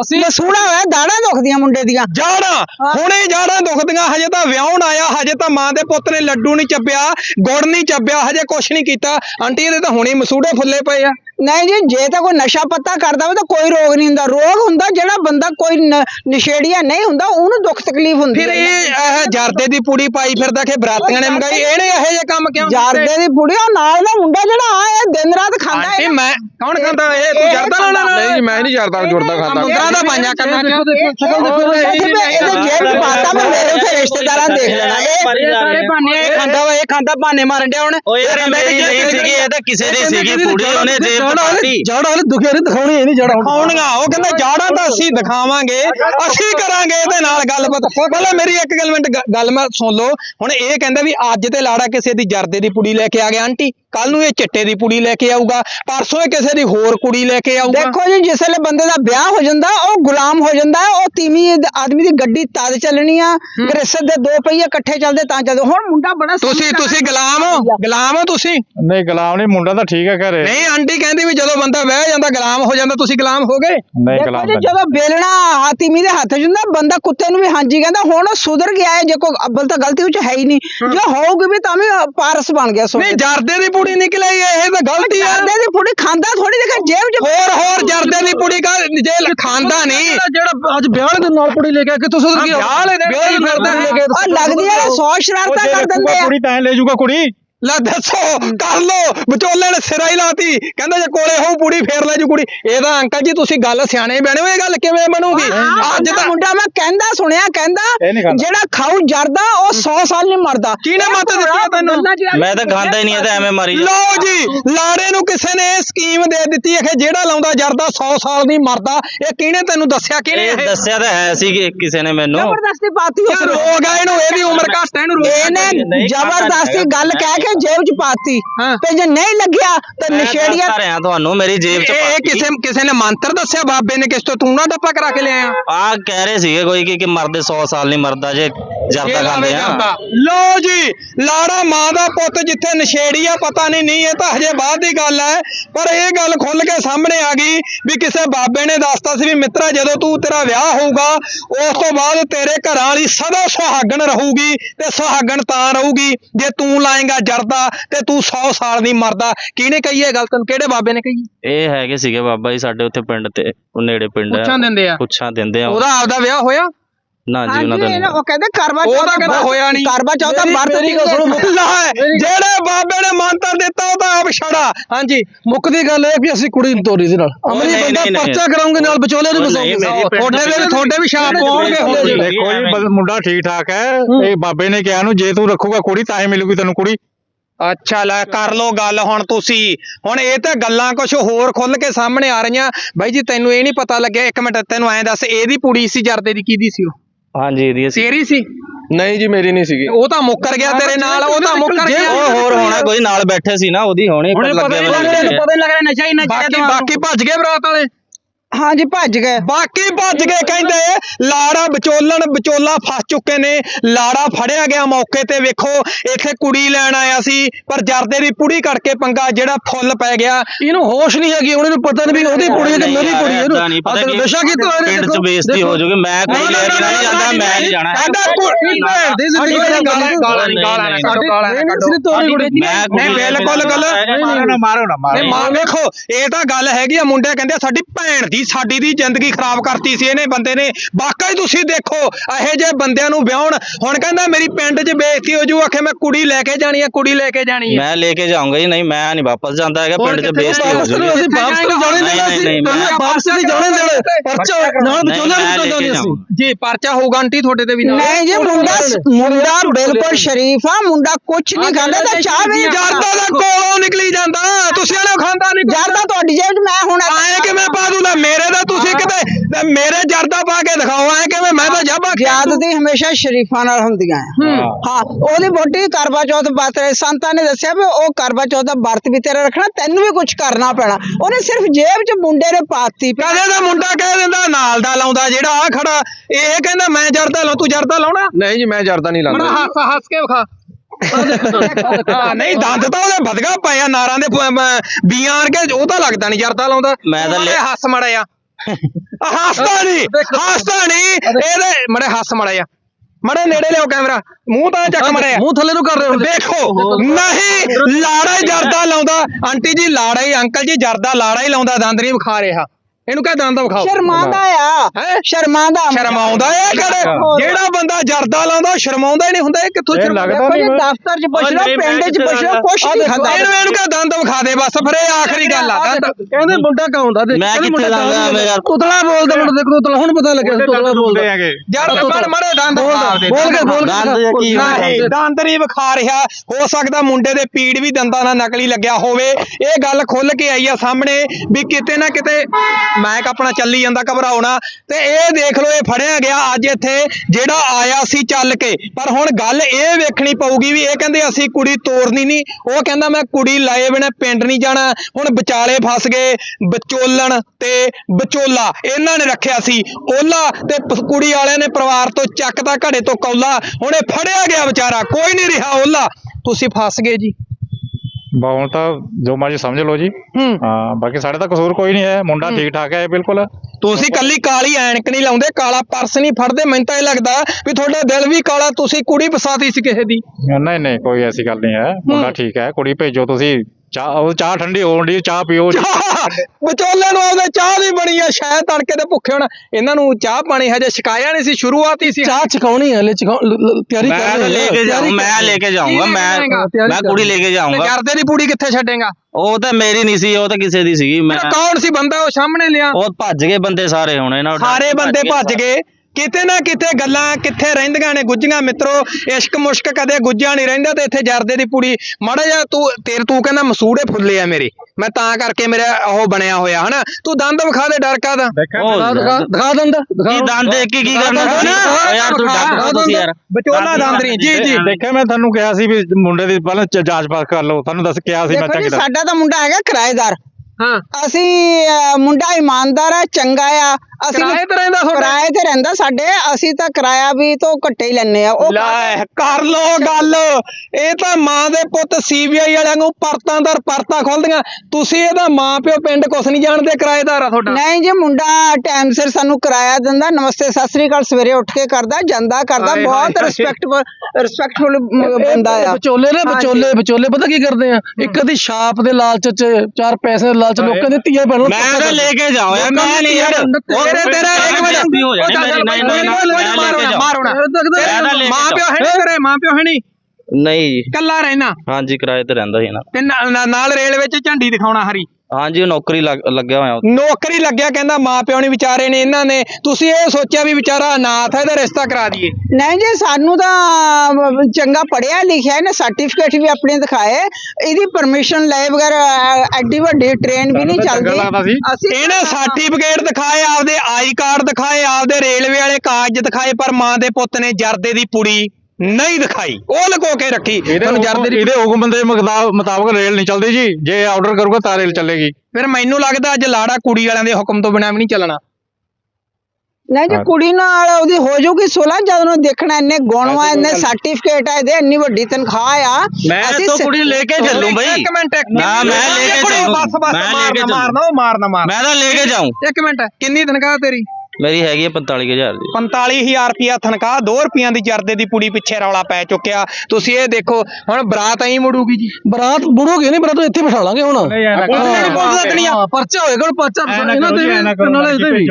ਅਸੀਂ ਮਸੂੜਾ ਹੋਇਆ ਦਾੜਾ ਦੁਖਦੀਆਂ ਮੁੰਡੇ ਦੀਆਂ।
ਜਾੜਾ ਹੁਣੇ ਜਾੜਾ ਦੁਖਦੀਆਂ ਹਜੇ ਤਾਂ ਵਿਆਹਣ ਆਇਆ ਹਜੇ ਤਾਂ ਮਾਂ ਦੇ ਪੁੱਤ ਨੇ ਲੱਡੂ ਨਹੀਂ ਚੱਬਿਆ ਗੁੜ ਨਹੀਂ ਚੱਬਿਆ ਹਜੇ ਕੁਛ ਨਹੀਂ ਕੀਤਾ। ਆਂਟੀ ਇਹਦੇ ਤਾਂ ਹੁਣੇ ਮਸੂੜੇ ਫੁੱਲੇ ਪਏ ਆ।
ਨਹੀਂ ਜੀ ਜੇ ਤਾਂ ਕੋਈ ਨਸ਼ਾ ਪੱਤਾ ਕਰਦਾ ਹੋਵੇ ਤਾਂ ਕੋਈ ਰੋਗ ਨਹੀਂ ਹੁੰਦਾ। ਰੋਗ ਹੁੰਦਾ ਜਿਹੜਾ ਬੰਦਾ ਕੋਈ ਨ- ਨਸ਼ੇੜੀਆ ਨਹੀਂ ਹੁੰਦਾ ਉਹਨੂੰ ਦੁੱਖ ਤਕਲੀਫ ਹੁੰਦੀ
ਫਿਰ
ਹੈ
ਇਹ ਇਹ ਜਰਦੇ ਦੀ ਪੂੜੀ ਪਾਈ ਫਿਰਦਾ ਕਿ ਬਰਾਤੀਆਂ ਨੇ ਮੰਗਾਈ ਇਹਨੇ ਇਹੋ ਜਿਹੇ ਕੰਮ ਕਿਉਂ
ਜਾਰਦੇ ਦੀ ਬੁੜੀ ਉਹ ਨਾਲ ਦਾ ਮੁੰਡਾ ਜਿਹੜਾ ਆ ਇਹ ਦਿਨ ਰਾਤ ਖਾਂਦਾ
ਆਂਟੀ
ਹੈ
ਮੈਂ ਕੌਣ ਖਾਂਦਾ? ਇਹ ਤੂੰ ਜਰਦਾ ਲੈਣਾ
ਨਹੀਂ ਮੈਂ ਨਹੀਂ ਜਰਦਾ ਜੁੜਦਾ ਖਾਂਦਾ।
ਮੁੰਦਰਾ ਦਾ ਪੰਜਾ ਕਰਨਾ? ਕਿਉਂ
ਇਹਦੇ ਜੇਬ ਚ ਪਾਤਾ ਮੈਂ ਮੇਰੇ ਉੱਥੇ ਰਿਸ਼ਤੇਦਾਰਾਂ ਨੂੰ ਦੇਖ ਲੈਣਾ ਇਹ
ਸਾਰੇ
ਭਾਨੇ ਇਹ ਖਾਂਦਾ ਵਾ ਇਹ ਖਾਂਦਾ ਭਾਨੇ ਮਾਰਨ ਡਿਆ ਹੁਣ।
ਓ ਯਾਰ ਇਹ ਮੇਰੀ ਨਹੀਂ ਸੀਗੀ ਇਹ ਤਾਂ ਕਿਸੇ ਦੀ ਸੀਗੀ ਕੁੜੀ ਉਹਨੇ ਚ ਪਾਤੀ
ਜੜ ਵਾਲੇ ਦੁਖੇ ਨਹੀਂ ਦਿਖਾਉਣੀ ਨਹੀਂ ਜੜ ਹੁਣ।
ਉਹ ਕਹਿੰਦੇ ਜਾੜਾ ਤਾਂ ਅਸੀਂ ਦਿਖਾਵਾਂਗੇ ਅਸੀਂ ਕਰਾਂਗੇ ਇਹਦੇ ਨਾਲ ਗੱਲਬਾਤ। ਪਹਿਲਾਂ ਮੇਰੀ ਇੱਕ ਗੱਲ ਮਿੰਟ ਗੱਲ ਮੈਂ ਸੁਣ ਲਓ। ਹੁਣ ਇਹ ਕਹਿੰਦਾ ਵੀ ਅੱਜ ਤੇ ਲਾੜਾ ਕਿਸੇ ਦੀ ਜਰਦੇ ਦੀ ਪੁੜੀ ਲੈ ਕੇ ਆ ਗਿਆ ਆਂਟੀ। ਕੱਲ ਨੂੰ ਇਹ ਚਿੱਟੇ ਦੀ ਪੁੜੀ ਲੈ ਕੇ ਆਊਗਾ ਪਰਸੋਂ ਇਹ ਕਿਸੇ ਦੀ ਹੋਰ ਕੁੜੀ ਲੈ ਕੇ ਆਊਗਾ।
ਦੇਖੋ ਜੀ ਜਿਸ ਵੇਲੇ ਬੰਦੇ ਦਾ ਵਿਆਹ ਹੋ ਜਾਂਦਾ ਉਹ ਗੁਲਾਮ ਹੋ ਜਾਂਦਾ ਉਹ ਤੀਵੀਂ ਦ- ਆਦਮੀ ਦੀ ਗੱਡੀ ਤਦ ਚੱਲਣੀ ਆ ਗ੍ਰਸਤ ਦੇ ਦੋ ਪਹੀਏ ਇਕੱਠੇ ਚੱਲਦੇ ਤਾਂ ਚੱਲਦੇ। ਹੁਣ ਮੁੰਡਾ ਬੜਾ
ਤੁਸੀਂ ਤੁਸੀਂ। ਗੁਲਾਮ ਹੋ? ਗੁਲਾਮ ਹੋ ਤੁਸੀਂ?
ਨਹੀਂ ਗੁਲਾਮ ਨਹੀਂ ਮੁੰਡਾ ਤਾਂ ਠੀਕ ਹੈ ਘਰੇ।
ਨਹੀਂ ਆਂਟੀ ਕਹਿੰਦੀ ਵੀ ਜਦੋਂ ਬੰਦਾ ਵਿਆਹ ਜਾਂਦਾ ਗੁਲਾਮ ਹੋ ਜਾਂਦਾ ਤੁਸੀਂ ਗੁਲਾਮ ਹੋ ਗਏ?
ਨਹੀਂ
ਦੇਖੋ
ਗੁਲਾਮ
ਜੀ
ਤਾਂ।
ਜਦੋਂ ਬੇਲਣਾ ਹਾਤੀਮੀ ਦੇ ਹੱਥ 'ਚ ਹੁੰਦਾ ਬੰਦਾ ਕੁੱਤੇ ਨੂੰ ਵੀ ਹਾਂਜੀ ਕਹਿੰਦਾ ਹੁਣ ਉਹ ਸੁਧਰ ਗਿਆ ਹੈ ਜੇ ਕੋਈ ਅੱਬਲ ਤਾਂ ਗਲਤੀ ਉਹ 'ਚ ਹੈ ਹੀ ਨਹੀਂ। ਜੇ ਹੋਊਗੀ ਵੀ ਤਾਂ ਵੀ ਪਾਰਸ ਬਣ ਗਿਆ ਸੋ
ਨਹੀਂ ਜਰਦੇ ਦੀ ਪੁੜੀ ਨਿਕਲੇ ਇਹ ਤਾਂ ਗਲਤੀ ਆ।
ਕਰਦੇ ਦੀ ਫੁੜੀ ਖਾਂਦਾ ਥੋੜੀ ਦੇਖਾ ਜੇਬ 'ਚ
ਹੋਰ ਹੋਰ ਜਰਦੇ ਦੀ ਪੁੜੀ ਕਾ ਜੇ ਖਾਂਦਾ ਨਹੀਂ।
ਜਿਹੜਾ ਅੱਜ ਵਿਆਹ ਦੇ ਨਾਲ ਕੁੜੀ ਲੈ ਕੇ ਆ ਕਿ ਤੁਸੀਂ
ਵਿਆਹ
ਵਿਆਹ ਹੀ ਫਿਰਦਾ ਲੈ ਕੇ
ਉਹ ਲੱਗਦੀ ਹੈ ਸੌ ਸ਼ਰਾਰਤਾਂ ਕਰ ਦਿੰਦੇ ਆ।
ਕੁੜੀ ਤਾਂ ਐਂ ਲੈ ਜਾਊਗਾ ਕੁੜੀ।
ਲੈ ਦੱਸੋ ਕਰ ਲੋ ਵਿਚੋਲੇ ਨੇ ਸਿਰਾ ਹੀ ਲਾਤੀ। ਕਹਿੰਦਾ ਜੇ ਕੋਲੇ ਹੋਊ ਪੂੜੀ ਫੇਰ ਲੈ ਜੂ ਕੁੜੀ। ਇਹਦਾ ਅੰਕਲ ਜੀ ਤੁਸੀਂ ਗੱਲ ਸਿਆਣੇ ਬਣੇ ਹੋ ਇਹ ਗੱਲ ਕਿਵੇਂ ਬਣੂਗੀ? ਅੱਜ ਤਾਂ
ਮੁੰਡਾ ਮੈਂ ਕਹਿੰਦਾ ਸੁਣਿਆ
ਇਹ ਨਹੀਂ
ਕਹਿੰਦਾ
ਖਾਂਦਾ।
ਜਿਹੜਾ ਖਾਊ ਜਰਦਾ ਉਹ 100 ਸਾਲ ਨਹੀਂ ਮਰਦਾ।
ਕਿਹਨੇ ਮੱਤ ਦਿੱਤੀ ਆ ਤੈਨੂੰ?
ਮੈਂ ਤਾਂ ਖਾਂਦਾ ਹੀ ਨਹੀਂ ਇਹ ਤਾਂ ਐਵੇਂ ਮਾਰੀ ਜਾ-
ਲਓ ਜੀ ਲਾੜੇ ਨੂੰ ਕਿਸੇ ਨੇ ਇਹ ਸਕੀਮ ਦੇ ਦਿੱਤੀ ਹੈ ਕਿ ਜਿਹੜਾ ਲਾਉਂਦਾ ਜਰਦਾ 100 ਸਾਲ ਨਹੀਂ ਮਰਦਾ। ਇਹ ਕਿਹਨੇ ਤੈਨੂੰ ਦੱਸਿਆ ਕਿਹਨੇ
ਇਹ
ਇਹ?
ਦੱਸਿਆ ਤਾਂ ਹੈ ਸੀ ਕਿ ਕਿਸੇ ਨੇ ਮੈਨੂੰ।
ਜ਼ਬਰਦਸਤੀ ਪਾਤੀ
ਯਾਰ ਰੋਗ ਆ ਇਹਨੂੰ ਇਹਦੀ ਉਮਰ ਘੱਟ ਹੈ ਇਹਨੂੰ ਰੋਗ।
ਇਹਨੇ
ਨਹੀਂ
ਜ਼ਬਰਦਸਤੀ। ਗੱਲ ਕਹਿ ਕੇ ਜੇਬ 'ਚ ਪਾਤੀ।
ਹਾਂ।
ਤੇ ਜੇ ਨਹੀਂ ਲੱਗਿਆ ਤਾਂ
ਮੈਂ
ਨਸ਼ੇੜੀਆ
ਦੱਸਦਾ ਰਿਹਾ ਤੁਹਾਨੂੰ ਮੇਰੀ ਜੇਬ ਚ
ਇਹ ਇਹ
ਪਾਤੀ।
ਕਿਸੇ ਕਿਸੇ ਨੇ ਮੰਤਰ ਦੱਸਿਆ ਬਾਬੇ ਨੇ ਕਿਸ ਤੋਂ ਤੂੰ ਨਾ ਡੱਪਾ ਕਰਾ ਕੇ ਲਿਆਇਆ
ਆ ਕਹਿ ਰਹੇ ਸੀਗੇ ਕੋਈ ਕਿ ਕਿ ਮਰਦੇ 100 ਸਾਲ ਨਹੀਂ ਮਰਦਾ ਜੇ ਜਰਦਾ ਖਾਂਦੇ ਆ।
ਲੋ ਜੀ ਲਾੜਾ ਮਾਂ ਦਾ ਪੁੱਤ ਜਿੱਥੇ ਨਸ਼ੇੜੀ ਆ ਪਤਾ ਨਹੀਂ ਨਹੀਂ ਇਹ ਤਾਂ ਹਜੇ ਬਾਅਦ ਦੀ ਗੱਲ ਹੈ। ਪਰ ਇਹ ਗੱਲ ਖੁੱਲ ਕੇ ਸਾਹਮਣੇ ਆ ਗਈ ਵੀ ਕਿਸੇ ਬਾਬੇ ਨੇ ਦੱਸਤਾ ਸੀ ਵੀ ਮਿੱਤਰਾ ਜਦੋਂ ਤੂੰ ਤੇਰਾ ਵਿਆਹ ਹੋਊਗਾ ਉਸ ਤੋਂ ਬਾਅਦ ਤੇਰੇ ਘਰਾਂ ਵਾਲੀ ਸਦਾ ਸੁਹਾਗਣ ਰਹੂਗੀ ਤੇ ਸੁਹਾਗਣ ਤਾਂ ਰਹੂਗੀ। ਜੇ ਤੂੰ ਲਾਏਗਾ ਜਰਦਾ ਤੇ ਤੂੰ 100 ਸਾਲ ਨਹੀਂ ਮਰਦਾ। ਕਿਹਨੇ ਕਹੀ ਇਹ ਗੱਲ ਤੈਨੂੰ? ਕਿਹੜੇ ਬਾਬੇ ਨੇ ਕਹੀ?
ਇਹ ਹੈਗੇ ਸੀਗੇ ਬਾਬਾ ਜੀ ਸਾਡੇ ਉੱਥੇ ਪਿੰਡ ਤੇ ਉਹ ਨੇੜੇ ਪਿੰਡ
ਪੁੱਛਾਂ ਦਿੰਦੇ ਆ।
ਪੁੱਛਾਂ ਦਿੰਦੇ ਆ।
ਉਹਦਾ ਆਪਦਾ ਵਿਆਹ ਹੋਇਆ?
ਨਾ ਜੀ ਉਹਨਾਂ ਦਾ ਨਹੀਂ।
ਉਹ ਕਹਿੰਦੇ ਕਰਵਾ
ਉਹ
ਚੌਥ
ਤਾਂ ਕਹਿੰਦਾ ਹੋਇਆ ਨਹੀਂ।
ਕਰਵਾ ਚੌਥ ਦਾ
ਮੇਰੀ-
ਵਰਤ
ਮੇਰੀ ਗੱਲ ਸੁਣੋ,
ਦੀ-
ਲੈ ਜਿਹੜੇ ਬਾਬੇ ਨੇ ਮੰਤਰ ਦਿੱਤਾ ਉਹ ਤਾਂ ਆਪ ਛੜਾ ਹਾਂਜੀ
ਮੁੱਕਦੀ ਗੱਲ ਇਹ ਵੀ ਅਸੀਂ ਕੁੜੀ ਨੂੰ ਤੋਰੀ ਸੀ ਨਾਲ।
ਨਹੀਂ,
ਬੰਦਾ
ਨਹੀਂ, ਨਹੀਂ।
ਪਰਚਾ ਕਰਾਉਂਗੇ ਨਾਲ ਵਿਚੋਲੇ ਨੂੰ
ਉਹ
ਫਸਾਉਂਗੇ।
ਨਹੀਂ, ਮੇਰੀ ਪਿੰਡ
ਤੁਹਾਡੇ ਵੀ ਤੁਹਾਡੇ ਵੀ ਛਾਪ ਪਾਉਣਗੇ ਹੁਣ।
ਦੇਖੋ ਜੀ ਮੁੰਡਾ ਠੀਕ ਠਾਕ ਹੈ। ਇਹ ਬਾਬੇ ਨੇ ਕਿਹਾ ਨੂੰ ਜੇ ਤੂੰ ਰੱਖੂਗਾ ਕੁੜੀ ਤਾਂ ਹੀ ਮਿਲੂਗੀ ਤੈਨੂੰ ਕੁੜੀ।
ਅੱਛਾ ਲੈ ਕਰ ਲੋ ਗੱਲ ਹੁਣ ਤੁਸੀਂ। ਹੁਣ ਇਹ ਤਾਂ ਗੱਲਾਂ ਕੁਝ ਹੋਰ ਖੁੱਲ ਕੇ ਸਾਹਮਣੇ ਆ ਰਹੀਆਂ। ਬਾਈ ਜੀ ਤੈਨੂੰ ਇਹ ਨਹੀਂ ਪਤਾ ਲੱਗਿਆ ਇੱਕ ਮਿੰਟ ਤੈਨੂੰ ਐਂ ਦੱਸ ਇਹਦੀ ਪੁੜੀ ਸੀ ਜਰਦੇ ਦੀ ਕਿਹਦੀ ਸੀ ਉਹ?
ਹਾਂਜੀ ਇਹਦੀ ਅਸੀਂ
ਤੇਰੀ ਸੀ?
ਨਹੀਂ ਜੀ ਮੇਰੀ ਨਹੀਂ ਸੀਗੀ।
ਉਹ ਤਾਂ ਮੁੱਕਰ ਗਿਆ ਤੇਰੇ ਨਾਲ ਉਹ ਤਾਂ ਮੁੱਕਰ ਗਿਆ।
ਉਹ ਹੋਰ ਹੋਣਾ ਕੋਈ ਨਾਲ ਬੈਠੇ ਸੀ ਨਾ ਉਹਦੀ ਹੋਣੀ ਲੱਗਿਆ ਹੋਇਆ ਸੀ।
ਨਹੀਂ ਲੱਗ ਰਿਹਾ ਨਸ਼ਾ ਹੀ
ਬਾਕੀ ਬਾਕੀ ਭੱਜ ਗਏ ਬਰਾਤ ਵਾਲੇ।
ਹਾਂਜੀ ਭੱਜ ਗਏ।
ਬਾਕੀ ਭੱਜ ਗਏ ਕਹਿੰਦੇ ਲਾੜਾ ਵਿਚੋਲਣ ਵਿਚੋਲਾ ਫਸ ਚੁੱਕੇ ਨੇ। ਲਾੜਾ ਫੜਿਆ ਗਿਆ ਮੌਕੇ ਤੇ ਵੇਖੋ ਇੱਥੇ ਕੁੜੀ ਲੈਣ ਆਇਆ ਸੀ ਪਰ ਜਰਦੇ ਦੀ ਪੁੜੀ ਕਰਕੇ ਪੰਗਾ ਜਿਹੜਾ ਫੁੱਲ ਪੈ ਗਿਆ।
ਇਹਨੂੰ ਹੋਸ਼ ਨਹੀਂ ਹੈਗੀ ਉਹਨੂੰ ਪਤਾ ਨਹੀਂ ਵੀ ਉਹਦੀ ਕੁੜੀ ਹੈ ਕਿ ਮੇਰੀ ਕੁੜੀ ਹੈ।
ਏਦਾਂ ਨਹੀਂ ਪਤਾ
ਇਹਨੂੰ
ਕੀ
ਨਸ਼ਾ ਕੀਤਾ
ਪਿੰਡ ਚ
ਦੇਖੋ,
ਬੇਇੱਜ਼ਤੀ ਹੋ ਜੂਗੀ ਮੈਂ ਕੋਈ ਲੈ ਕੇ ਨਹੀਂ ਜਾਂਦਾ ਮੈਂ ਨਹੀਂ ਜਾਣਾ।
ਕਹਿੰਦਾ ਕੁੜੀ ਭੈਣ ਦੀ ਜ਼ਿੰਦਗੀ
ਸਾਡੀ
ਗਾਲਾਂ ਗਾਲਾਂ ਨਹੀਂ ਗਾਲਾਂ ਨਾ ਕੱਢੋ ਗਾਲਾਂ ਨਾ
ਨਹੀਂ,
ਕੱਢੋ
ਕੁੜੀ
ਮੈਂ
ਨਹੀਂ ਬਿਲਕੁਲ ਗੱਲ
ਮਾਰੋ ਨਾ ਮਾਰੋ ਨਾ
ਨਹੀਂ ਮਾਂ ਵੇਖੋ ਇਹ ਤਾਂ ਗੱਲ ਹੈਗੀ ਆ ਮੁੰਡੇ ਕਹਿੰਦੇ ਸਾਡੀ ਭੈਣ ਦੀ ਸਾਡੀ ਦੀ ਜ਼ਿੰਦਗੀ ਖਰਾਬ ਕਰਤੀ ਸੀ ਇਹਨੇ ਬੰਦੇ ਨੇ। ਵਾਕਈ ਤੁਸੀਂ ਦੇਖੋ ਇਹੋ ਜਿਹੇ ਬੰਦਿਆਂ ਨੂੰ ਵਿਆਹਣ। ਹੁਣ ਕਹਿੰਦਾ ਮੇਰੀ ਪਿੰਡ 'ਚ ਬੇਇੱਜ਼ਤੀ ਹੋ ਜੂ ਆਖੇ ਮੈਂ ਕੁੜੀ ਲੈ ਕੇ ਜਾਣੀ ਆ ਕੁੜੀ ਲੈ ਕੇ ਜਾਣੀ ਆ।
ਮੈਂ ਲੈ ਕੇ ਜਾਊਂਗਾ ਜੀ ਨਹੀਂ ਮੈਂ ਨਹੀਂ ਵਾਪਸ ਜਾਂਦਾ ਹੈਗਾ ਪਿੰਡ 'ਚ ਬੇਇੱਜ਼ਤੀ ਹੋ ਜੂਗੀ।
ਨੂੰ ਅਸੀਂ ਵਾਪਸ ਨੂੰ ਜਾਣੇ
ਨਹੀਂ,
ਦੇਣਾ
ਨਹੀਂ,
ਸੀ
ਨਹੀਂ, ਮੈਂ-
ਵਾਪਸ ਨਹੀਂ ਜਾਣੇ ਦੇਣਾ ਪਰਚਾ ਨਾਲ
ਨਹੀਂ,
ਵਿਚੋਲੇ
ਮੈਂ
ਨੂੰ
ਲੈ
ਜਾਣੇ
ਕੇ
ਅਸੀਂ
ਜੀ ਪਰਚਾ ਹੋਊਗਾ ਆਂਟੀ ਤੁਹਾਡੇ ਤੇ ਵੀ ਨਾਲ।
ਨਹੀਂ ਜੀ ਮੁੰਡਾ ਮੁੰਡਾ ਬਿਲਕੁਲ ਸ਼ਰੀਫ ਆ ਮੁੰਡਾ ਕੁਝ ਨਹੀਂ ਖਾਂਦਾ ਤਾਂ ਚਾਹ ਵੀ ਨਹੀਂ
ਜਰਦਾ ਦਾ ਕੋਲੋਂ ਨਿਕਲੀ ਜਾਂਦਾ ਤੁਸੀਂ ਵਾਲੇ ਖਾਂਦਾ ਨਹੀਂ
ਜਰਦਾ ਤੁਹਾਡੀ ਜੇਬ 'ਚ ਮੈਂ ਹੁਣ
ਆਏ ਕਿਵੇਂ ਪਾ ਦੂਲਾ ਮੇਰੇ ਦਾ ਤੁਸੀਂ ਕਿਤੇ ਤੇ ਮੇਰੇ ਜਰਦਾ ਪਾ ਕੇ ਦਿਖਾਓ ਆਏ ਕਿਵੇਂ? ਮੈਂ ਤਾਂ ਜਾਬਾ
ਜ਼ਿਆਦਤੀ ਹਮੇਸ਼ਾ ਸ਼ਰੀਫਾਂ ਨਾਲ ਹੁੰਦੀਆਂ ਆ। ਹਾਂ। ਉਹਦੀ ਵੋਟੀ ਕਰਵਾ ਚੌਥ ਵਰਤ ਰਹੇ। ਸੰਤਾਂ ਨੇ ਦੱਸਿਆ ਵੀ ਉਹ ਕਰਵਾ ਚੌਥ ਦਾ ਵਰਤ ਵੀ ਤੇਰਾ ਰੱਖਣਾ ਤੈਨੂੰ ਵੀ ਕੁਝ ਕਰਨਾ ਪੈਣਾ। ਉਹਨੇ ਸਿਰਫ ਜੇਬ 'ਚ ਮੁੰਡੇ ਨੇ ਪਾਤੀ।
ਕਦੇ ਦਾ ਮੁੰਡਾ ਕਹਿ ਦਿੰਦਾ ਨਾਲ ਦਾ ਲਾਉਂਦਾ ਜਿਹੜਾ ਆ ਖੜਾ। ਇਹ ਕਹਿੰਦਾ ਮੈਂ ਜਰਦਾ ਲਾਉਂ ਤੂੰ ਜਰਦਾ ਲਾਉਣਾ?
ਨਹੀਂ ਜੀ ਮੈਂ ਜਰਦਾ ਨਹੀਂ
ਬੜਾ ਹੱਸ ਹੱਸ ਕੇ ਵਿਖਾ। ਹਾਂ, ਨਹੀਂ ਦੰਦ ਤਾਂ ਉਹਦੇ ਵਧਗਾ ਪਏ ਆ ਨਾਰਾਂ ਦੇ ਬੀਆਂ ਕੇ ਉਹ ਤਾਂ ਲੱਗਦਾ ਨਹੀਂ ਜਰਦਾ ਲਾਉਂਦਾ।
ਮੈਂ ਤਾਂ
ਹੱਸ ਮੜਿਆ ਹੱਸਦਾ ਨਹੀਂ ਹੱਸਦਾ ਨਹੀਂ ਇਹਦੇ ਮੜੇ ਹੱਸ ਮੜਿਆ ਮੜੇ ਨੇੜੇ ਲਿਓ ਕੈਮਰਾ ਮੂੰਹ ਤਾਂ ਚੱਕ ਮੜਿਆ
ਮੂੰਹ ਥੱਲੇ ਨੂੰ ਕਰ ਰਹੇ ਹੋ।
ਦੇਖੋ ਨਹੀਂ ਲਾੜਾ ਹੀ ਜਰਦਾ ਲਾਉਂਦਾ। ਆਂਟੀ ਜੀ ਲਾੜਾ ਹੀ ਅੰਕਲ ਜੀ ਜਰਦਾ ਲਾੜਾ ਹੀ ਲਾਉਂਦਾ ਦੰਦ ਨਹੀਂ ਵਿਖਾ ਰਿਹਾ। ਇਹਨੂੰ ਕਹਿ ਦੰਦ ਵਿਖਾਓ।
ਸ਼ਰਮਾਉਂਦਾ ਆ।
ਹੈਂ?
ਸ਼ਰਮਾਉਂਦਾ
ਸ਼ਰਮਾਉਂਦਾ ਇਹ ਕਿਹੜੇ ਜਿਹੜਾ ਬੰਦਾ ਜਰਦਾ ਲਾਉਂਦਾ ਸ਼ਰਮਾਉਂਦਾ ਹੀ ਨਹੀਂ ਹੁੰਦਾ ਇਹ ਕਿੱਥੋਂ
ਇਹ
ਸ਼ਰਮਾਉਂਦਾ?
ਲੱਗਦਾ
ਦਫ਼ਤਰ 'ਚ ਪੁੱਛ ਲਓ ਪਿੰਡ 'ਚ ਪੁੱਛ ਲਓ ਕੁਛ ਨਹੀਂ ਖਾਂਦਾ।
ਇਹਨੂੰ ਇਹਨੂੰ ਕਹ ਦੰਦ ਵਿਖਾ ਦੇ ਬਸ ਫਿਰ ਇਹ ਆਖਰੀ ਗੱਲ ਆ ਦੰਦ।
ਕਹਿੰਦੇ ਮੁੰਡਾ ਕਾਉਂਦਾ
ਮੈਂ ਕਿੱਥੇ ਲਾਉਂਗਾ ਐਵੇਂ ਯਾਰ
ਉਤਲਾ ਬੋਲਦਾ ਮੁੰਡਾ ਦੇਖੋ ਉਤਲਾ ਹੁਣ ਪਤਾ ਲੱਗਿਆ ਸੀ ਉਤਲਾ ਬੋਲਦਾ।
ਹੈਗੇ।
ਯਾਰ ਮੜ ਦੰਦ ਵਿਖਾ ਦੇ।
ਬੋਲ ਕੇ ਬੋਲ
ਦੰਦ ਜਾਂ ਕੀ ਹੋਇਆ?
ਨਹੀਂ ਦੰਦ ਨਹੀਂ ਵਿਖਾ ਰਿਹਾ ਹੋ ਸਕਦਾ ਮੁੰਡੇ ਦੇ ਪੀੜ ਵੀ ਦੰਦਾਂ ਨਾਲ ਨਕਲੀ ਲੱਗਿਆ ਹੋਵੇ। ਇਹ ਗੱਲ ਖੁੱਲ ਕੇ ਆਈ ਆ ਸਾਹਮਣੇ ਵੀ ਕਿਤੇ ਨਾ ਕਿਤੇ ਮੈਕ ਆਪਣਾ ਚੱਲੀ ਜਾਂਦਾ ਘਬਰਾਉਣਾ ਤੇ ਇਹ ਦੇਖ ਲਓ, ਇਹ ਫੜਿਆ ਗਿਆ ਅੱਜ ਇੱਥੇ, ਜਿਹੜਾ ਆਇਆ ਸੀ ਚੱਲ ਕੇ। ਪਰ ਹੁਣ ਗੱਲ ਇਹ ਵੇਖਣੀ ਪਊਗੀ ਵੀ ਇਹ ਕਹਿੰਦੇ ਅਸੀਂ ਕੁੜੀ ਤੋਰਨੀ ਨਹੀਂ। ਉਹ ਕਹਿੰਦਾ ਮੈਂ ਕੁੜੀ ਲਾਏ ਬਿਨਾ ਪਿੰਡ ਨਹੀਂ ਜਾਣਾ। ਹੁਣ ਵਿਚਾਲੇ ਫਸ ਗਏ, ਵਿਚੋਲਣ ਤੇ ਵਿਚੋਲਾ। ਇਹਨਾਂ ਨੇ ਰੱਖਿਆ ਸੀ ਓਲਾ ਤੇ ਕੁੜੀ ਵਾਲਿਆਂ ਨੇ ਪਰਿਵਾਰ ਤੋਂ ਚੱਕਦਾ ਘੜੇ ਤੋਂ ਕੌਲਾ। ਹੁਣ ਇਹ ਫੜਿਆ ਗਿਆ ਵਿਚਾਰਾ, ਕੋਈ ਨਹੀਂ ਰਿਹਾ ਓਲਾ ਤੁਸੀਂ ਫਸ ਗਏ ਜੀ।
ਬਾਉਂ ਤਾਂ ਜੋ ਮਰਜ਼ੀ ਸਮਝ ਲਓ ਜੀ।
ਹੂੰ।
ਹਾਂ ਬਾਕੀ ਸਾਡੇ ਤਾਂ ਕਸੂਰ ਕੋਈ ਨਹੀਂ ਹੈ ਮੁੰਡਾ ਠੀਕ ਠਾਕ ਹੈ ਬਿਲਕੁਲ।
ਤੁਸੀਂ ਕੱਲੀ ਕਾਲੀ ਐਨਕ ਨਹੀਂ ਲਾਉਂਦੇ ਕਾਲਾ ਪਰਸ ਨਹੀਂ ਫੜਦੇ ਮੈਨੂੰ ਤਾਂ ਇਹ ਲੱਗਦਾ ਵੀ ਤੁਹਾਡਾ ਦਿਲ ਵੀ ਕਾਲਾ ਤੁਸੀਂ ਕੁੜੀ ਫਸਾਤੀ ਸੀ ਕਿਸੇ ਦੀ।
ਨਹੀਂ ਨਹੀਂ ਕੋਈ ਐਸੀ ਗੱਲ ਨਹੀਂ ਹੈ ਮੁੰਡਾ ਠੀਕ ਹੈ ਕੁੜੀ ਭੇਜੋ ਤੁਸੀਂ। ਚਾਹ ਉਹ ਚਾਹ ਠੰਡੀ ਹੋਣ ਦੀ ਚਾਹ ਪੀਓ।
ਵਿਚੋਲੇ ਨੂੰ ਆਉਂਦੇ ਚਾਹ ਦੀ ਬਣੀ ਆ ਸ਼ਾਇਦ ਤੜਕੇ ਦੇ ਭੁੱਖੇ ਹੋਣ। ਇਹਨਾਂ ਨੂੰ ਚਾਹ ਪਾਣੀ ਹਜੇ ਛਕਾਇਆ ਨਹੀਂ ਸੀ ਸ਼ੁਰੂਆਤ ਹੀ ਸੀ।
ਚਾਹ ਚਕਾਉਣੀ ਹੈ ਲੈ ਚਕਾਉ ਲ- ਲ- ਤਿਆਰੀ
ਮੈਂ
ਕਰ
ਤਾਂ
ਰਹੇ
ਲੈ ਕੇ ਜਾਊਂ ਮੈਂ ਲੈ ਕੇ ਜਾਊਂਗਾ ਮੈਂ ਮੈਂ ਕੁੜੀ ਲੈ ਕੇ ਜਾਊਂਗਾ।
ਜਰਦੇ ਦੀ ਪੂੜੀ ਕਿੱਥੇ ਛੱਡੇਗਾ?
ਉਹ ਤਾਂ ਮੇਰੀ ਨਹੀਂ ਸੀ ਉਹ ਤਾਂ ਕਿਸੇ ਦੀ ਸੀਗੀ ਮੈਂ
ਕੌਣ ਸੀ ਬੰਦਾ ਉਹ ਸਾਹਮਣੇ ਲਿਆ।
ਉਹ ਭੱਜ ਗਏ ਬੰਦੇ ਸਾਰੇ ਹੁਣ ਇਹਨਾਂ
ਸਾਰੇ ਬੰਦੇ ਭੱਜ ਗਏ। ਕਿਤੇ ਨਾ ਕਿਤੇ ਗੱਲਾਂ ਕਿੱਥੇ ਰਹਿੰਦੀਆਂ ਨੇ ਗੁੱਜੀਆਂ ਮਿੱਤਰੋ ਇਸ਼ਕ ਮੁਸ਼ਕ ਕਦੇ ਗੁੱਜਿਆ ਨਹੀਂ ਰਹਿੰਦਾ ਤੇ ਇੱਥੇ ਜਰਦੇ ਦੀ ਪੂੜੀ ਮਾੜਾ ਜਿਹਾ ਤੂੰ ਤੇਰੇ ਤੂੰ ਕਹਿੰਦਾ ਮਸੂੜੇ ਫੁੱਲੇ ਆ ਮੇਰੇ ਮੈਂ ਤਾਂ ਕਰਕੇ ਮੇਰਾ ਉਹ ਬਣਿਆ ਹੋਇਆ ਹਨਾ? ਤੂੰ ਦੰਦ ਵਿਖਾ ਦੇ ਡਰ ਕਾਦਾ
ਦਿਖਾ ਦਿੰਦਾ
ਕੀ ਦੰਦ ਦੇਖ ਕੇ ਕੀ ਕਰਨਾ ਯਾਰ ਤੂੰ ਡੱਕ ਤੁਸੀਂ ਯਾਰ।
ਵਿਚੋਲਾ ਦੰਦ ਨਹੀਂ ਜੀ ਜੀ।
ਦੇਖਿਆ ਮੈਂ ਤੁਹਾਨੂੰ ਕਿਹਾ ਸੀ ਵੀ ਮੁੰਡੇ ਦੀ ਪਹਿਲਾਂ ਜਾਂਚ ਪਾਸ ਕਰ ਲਓ ਤੁਹਾਨੂੰ ਦੱਸ ਕਿਹਾ ਸੀ ਮੈਂ
ਜੀ
ਚੰਗੀ ਤਰ੍ਹਾਂ।
ਸਾਡਾ ਤਾਂ ਮੁੰਡਾ ਹੈਗਾ ਕਿਰਾਏਦਾਰ।
ਹਾਂ।
ਅਸੀਂ ਅਹ, ਮੁੰਡਾ ਇਮਾਨਦਾਰ ਆ ਚੰਗਾ ਆ। ਅਸੀਂ
ਕਿਰਾਏ ਤੇ ਰਹਿੰਦਾ ਤੁਹਾਡਾ?
ਕਿਰਾਏ ਤੇ ਰਹਿੰਦਾ ਸਾਡੇ। ਅਸੀਂ ਤਾਂ ਕਿਰਾਇਆ ਵੀ ਤੋਂ ਘੱਟੇ ਹੀ ਲੈਨੇ ਆ। ਉਹ
ਲੈ ਕਰ ਲੋ ਗੱਲ। ਇਹ ਤਾਂ ਮਾਂ ਦੇ ਪੁੱਤ ਸੀਬੀਆਈ ਵਾਲਿਆਂ ਨੂੰ ਪਰਤਾਂ ਦਰ ਪਰਤਾਂ ਖੋਲਦੀਆਂ ਤੁਸੀਂ ਇਹਦਾ ਮਾਂ ਪਿਓ ਪਿੰਡ ਕੁਛ ਨਹੀਂ ਜਾਣਦੇ ਕਿਰਾਏਦਾਰ ਆ ਤੁਹਾਡਾ।
ਨਹੀਂ ਜੀ ਮੁੰਡਾ ਟਾਈਮ ਸਿਰ ਸਾਨੂੰ ਕਿਰਾਇਆ ਦਿੰਦਾ। ਨਮਸਤੇ ਸਤਿ ਸ੍ਰੀ ਅਕਾਲ। ਸਵੇਰੇ ਉੱਠ ਕੇ ਕਰਦਾ ਜਾਂਦਾ ਕਰਦਾ।
ਹਾਏ,
ਬਹੁਤ
ਹਾਏ,
ਰਿਸਪੈਕਟਫੁਲ ਰਿਸਪੈਕਟਫੁਲ ਬੰਦਾ ਆ।
ਵਿਚੋਲੇ ਨੇ ਵਿਚੋਲੇ ਵਿਚੋਲੇ ਪਤਾ ਕੀ ਕਰਦੇ ਆ? ਇੱਕ ਅੱਧੀ ਛਾਪ ਦੇ ਲਾਲਚ ਚ ਚਾਰ ਪੈਸੇ ਦੇ ਲਾਲਚ ਲੋਕਾਂ ਦੇ ਧੀਆਂ ਭੈਣਾਂ ਨੂੰ
ਮੈਂ ਤਾਂ ਲੈ ਕੇ ਜਾਵਾਂ ਯਾਰ ਮੈਂ ਨਹੀਂ ਯਾਰ
ਤੇਰੇ ਤੇਰਾ ਇੱਕ ਮਿੰਟ
ਵੀ ਹੋ ਜਾਣੀ ਮੇਰੀ ਨਹੀਂ ਨਹੀਂ ਨਹੀਂ ਮੈਂ ਲੈ ਕੇ ਜਾਊਂ
ਮਾਰੋਣਾ
ਮੈਂ ਤਾਂ ਲੈ ਕੇ
ਮਾਂ ਪਿਓ ਹੈ ਨਹੀਂ ਤੇਰੇ ਮਾਂ ਪਿਓ ਹੈ ਨਹੀਂ
ਨਹੀਂ ਜੀ।
ਕੱਲਾ ਰਹਿਣਾ?
ਹਾਂਜੀ ਕਿਰਾਏ ਤੇ ਰਹਿੰਦਾ ਸੀ ਨਾ
ਤੇ ਨਾ- ਨਾ- ਨਾਲ ਰੇਲਵੇ 'ਚ ਝੰਡੀ ਦਿਖਾਉਣਾ ਹਰੀ।
ਹਾਂਜੀ ਉਹ ਨੌਕਰੀ ਲੱਗ- ਲੱਗਿਆ ਹੋਇਆ ਉੱਥੇ।
ਨੌਕਰੀ ਲੱਗਿਆ ਕਹਿੰਦਾ ਮਾਂ ਪਿਓ ਨੇ ਵਿਚਾਰੇ ਨੇ ਇਹਨਾਂ ਨੇ। ਤੁਸੀਂ ਇਹ ਸੋਚਿਆ ਵੀ ਵਿਚਾਰਾ ਅਨਾਥ ਹੈ ਇਹਦਾ ਰਿਸ਼ਤਾ ਕਰਾ ਦਈਏ।
ਨਹੀਂ ਜੀ ਸਾਨੂੰ ਤਾਂ ਚੰਗਾ ਪੜਿਆ ਲਿਖਿਆ ਇਹਨੇ ਸਰਟੀਫਿਕੇਟ ਵੀ ਆਪਣੇ ਦਿਖਾਏ। ਇਹਦੀ ਪਰਮਿਸ਼ਨ ਲਏ ਬਗੈਰ ਐਡੀ ਵੱਡੀ ਟ੍ਰੇਨ ਵੀ ਨਹੀਂ। ਚੱਲਦੀ। ਅਸੀਂ
ਇਹਨੇ ਸਰਟੀਫਿਕੇਟ ਦਿਖਾਏ ਆਪਦੇ ਆਈ ਕਾਰਡ ਦਿਖਾਏ ਆਪਦੇ ਰੇਲਵੇ ਵਾਲੇ ਕਾਗਜ਼ ਦਿਖਾਏ ਪਰ ਮਾਂ ਦੇ ਪੁੱਤ ਨੇ ਜਰਦੇ ਦੀ ਪੁੜੀ ਨਹੀਂ ਦਿਖਾਈ। ਉਹ ਲਗੋ ਕੇ ਰੱਖੀ।
ਇਹਦੇ
ਤੁਹਾਨੂੰ ਜਰਦੇ ਦੀ
ਇਹਦੇ ਹੁਕਮ ਦੇ ਮੁਤਾਬਕ ਰੇਲ ਨਹੀਂ ਚੱਲਦੀ ਜੀ। ਜੇ ਆਰਡਰ ਕਰੂਗਾ ਤਾਂ ਰੇਲ ਚੱਲੇਗੀ।
ਫਿਰ ਮੈਨੂੰ ਲੱਗਦਾ ਅੱਜ ਲਾੜਾ ਕੁੜੀ ਵਾਲਿਆਂ ਦੇ ਹੁਕਮ ਤੋਂ ਬਿਨਾਂ ਵੀ ਨਹੀਂ ਚੱਲਣਾ।
ਨਹੀਂ ਜੀ ਕੁੜੀ ਨਾਲ ਉਹਦੀ ਹੋ ਜਾਊਗੀ ਸੁਲਾ ਜਦ ਉਹਨੂੰ ਦੇਖਣਾ ਇੰਨੇ ਗੁਣ ਵਾ ਇੰਨੇ ਸਰਟੀਫਿਕੇਟ ਆ ਇਹਦੇ ਇੰਨੀ ਵੱਡੀ ਤਨਖਾਹ ਆ।
ਮੈਂ
ਅਸੀਂ
ਤਾਂ ਕੁੜੀ ਲੈ ਕੇ ਚੱਲੂ ਬਈ।
ਇੱਕ ਮਿੰਟ ਇੱਕ
ਨਾ, ਮੈਂ ਲੈ ਕੇ ਚੱਲੂ।
ਬਸ ਬਸ ਮਾਰਨਾ। ਮਾਰਨਾ
ਮੈਂ ਤਾਂ ਲੈ ਕੇ ਜਾਊਂ।
ਇੱਕ ਮਿੰਟ ਕਿੰਨੀ ਤਨਖਾਹ ਤੇਰੀ?
ਮੇਰੀ ਹੈਗੀ ਹੈ 45000 ਦੀ।
45000 ਰੁਪਿਆ ਤਨਖਾਹ 2 ਰੁਪਈਆਂ ਦੀ ਜਰਦੇ ਦੀ ਪੁੜੀ ਪਿੱਛੇ ਰੌਲਾ ਪੈ ਚੁੱਕਿਆ। ਤੁਸੀਂ ਇਹ ਦੇਖੋ ਹੁਣ ਬਰਾਤ ਐਂ ਮੁੜੂਗੀ ਜੀ।
ਬਰਾਤ ਬੁੜੋਗੇ ਨਹੀਂ ਬਰਾਤ ਇੱਥੇ ਬਿਠਾ ਲਾਂਗੇ ਹੁਣ।
ਪੁਲਿਸ ਸੱਦਣੀ ਆ।
ਹਾਂ, ਪਰਚਾ ਹੋਏਗਾ ਹੁਣ ਪਰਚਾ ਇਹਨਾਂ ਦੇ ਵੀ ਨਾਲੇ ਇਹਦੇ ਵੀ।